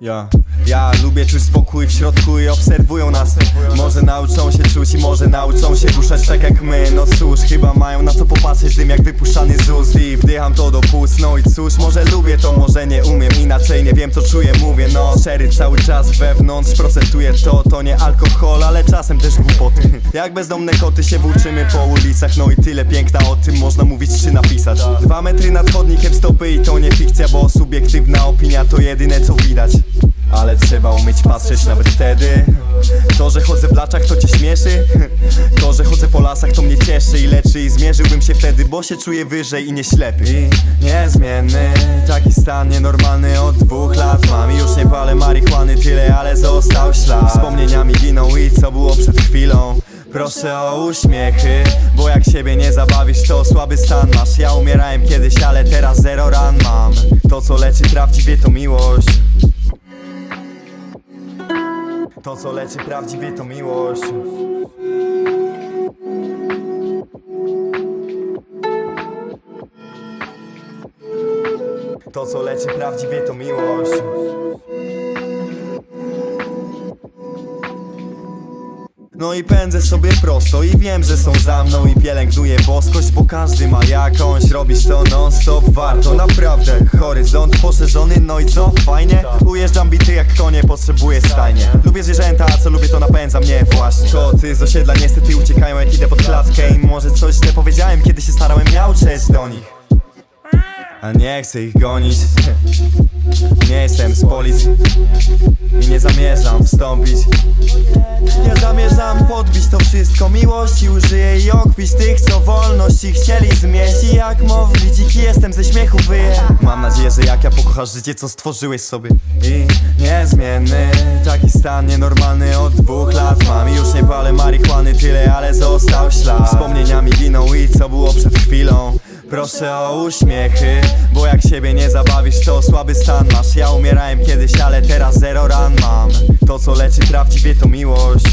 Ja, ja lubię czuć spokój w środku i obserwują nas. Może nauczą się czuć i może nauczą się ruszać tak jak my. No cóż, chyba mają na co popatrzeć dym jak wypuszczany z I wdycham to do płuc, no i cóż Może lubię to, może nie umiem. Inaczej nie wiem co czuję, mówię. No szery cały czas wewnątrz Procentuje to, to nie alkohol Ale czasem też głupoty. Jak bezdomne koty się włóczymy po ulicach. No i tyle piękna o tym można mówić czy napisać. Dwa metry nad chodnikiem stopy i to nie fikcja Bo subiektywna opinia to jedyne co widać ale trzeba umieć patrzeć nawet wtedy. To, że chodzę w laczach to cię śmieszy. To, że chodzę po lasach to mnie cieszy i leczy. I zmierzyłbym się wtedy, bo się czuję wyżej i nie ślepy. I niezmienny, taki stan nienormalny. Od dwóch lat Mam i już nie palę marihuany. Tyle, ale został ślad. Wspomnieniami giną i co było przed chwilą? Proszę o uśmiechy, bo jak siebie nie zabawisz to słaby stan masz. Ja umierałem kiedyś, ale teraz zero ran mam. To co leczy prawdziwie to miłość to co leczy prawdziwie to miłość. To co leczy prawdziwie to miłość No i pędzę sobie prosto i wiem, że są za mną I pielęgnuję boskość, bo każdy ma jakąś Robisz to non stop, warto naprawdę Horyzont poszerzony, no i co? Fajnie? Ujeżdżam bity jak konie, potrzebuję stajnie. Lubię zwierzęta, a co lubię to napędza mnie właśnie. Koty z osiedla niestety uciekają jak idę pod klatkę I może coś źle powiedziałem, kiedy się starałem miauczeć do nich. A nie chcę ich gonić policji. I nie zamierzam wstąpić. Nie zamierzam podbić to wszystko. Miłości użyję i okpić tych, co wolności chcieli zmieść I jak mowli dziki jestem ze śmiechu wyje. Mam nadzieję, że jak ja pokochasz życie, co stworzyłeś sobie. I niezmienny, taki stan nienormalny od dwóch lat. Mam już nie palę marihuany tyle, ale został ślad. Wspomnieniami giną i co było przed chwilą. Proszę o uśmiechy, bo jak siebie nie słaby stan masz. Ja umierałem kiedyś, ale teraz zero ran mam. To co leczy prawdziwie to miłość